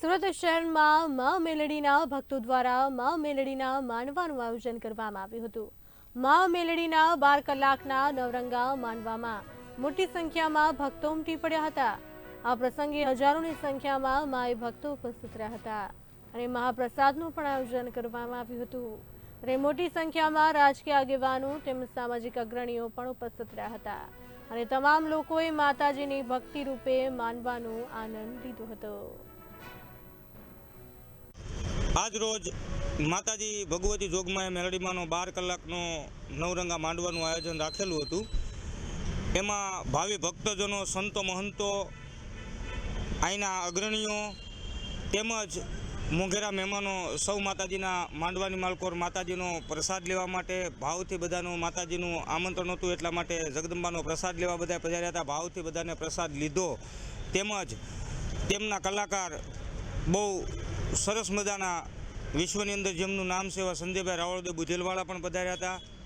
સુરત શહેરમાં મા મેલડીના ભક્તો દ્વારા મા મેલડીના માનવાનું આયોજન કરવામાં આવ્યું હતું. મા મેલડીના બાર કલાકના નવરંગા માનવામાં મોટી સંખ્યામાં ભક્તો ઉમટી પડ્યા હતા. આ પ્રસંગે હજારોની સંખ્યામાં માય ભક્તો ઉપસ્થિત રહ્યા હતા અને મહાપ્રસાદનું પણ આયોજન કરવામાં આવ્યું હતું. અને મોટી સંખ્યામાં રાજકીય આગેવાનો તેમજ સામાજિક અગ્રણીઓ પણ ઉપસ્થિત રહ્યા હતા અને તમામ લોકોએ માતાજીની ભક્તિ રૂપે માનવાનો આનંદ લીધો હતો. આજ રોજ માતાજી ભગવતી જોગમાએ મેલડીમાંનો બાર કલાકનો નવરંગા માંડવાનું આયોજન રાખેલું હતું. એમાં ભાવિ ભક્તજનો, સંતો, મહંતો અહીંના અગ્રણીઓ તેમજ મોંઘેરા મહેમાનો સૌ માતાજીના માંડવાની માલકોર માતાજીનો પ્રસાદ લેવા માટે ભાવથી બધાનું માતાજીનું આમંત્રણ હતું. એટલા માટે જગદંબાનો પ્રસાદ લેવા બધા પધાર્યા હતા. ભાવથી બધાને પ્રસાદ લીધો. તેમજ તેમના કલાકાર બહુ સરસ મજાના વિશ્વની અંદર જેમનું નામ છે એવા સંજયભાઈ રાવળદેવ બુધેલવાળા પણ પધાર્યા હતા.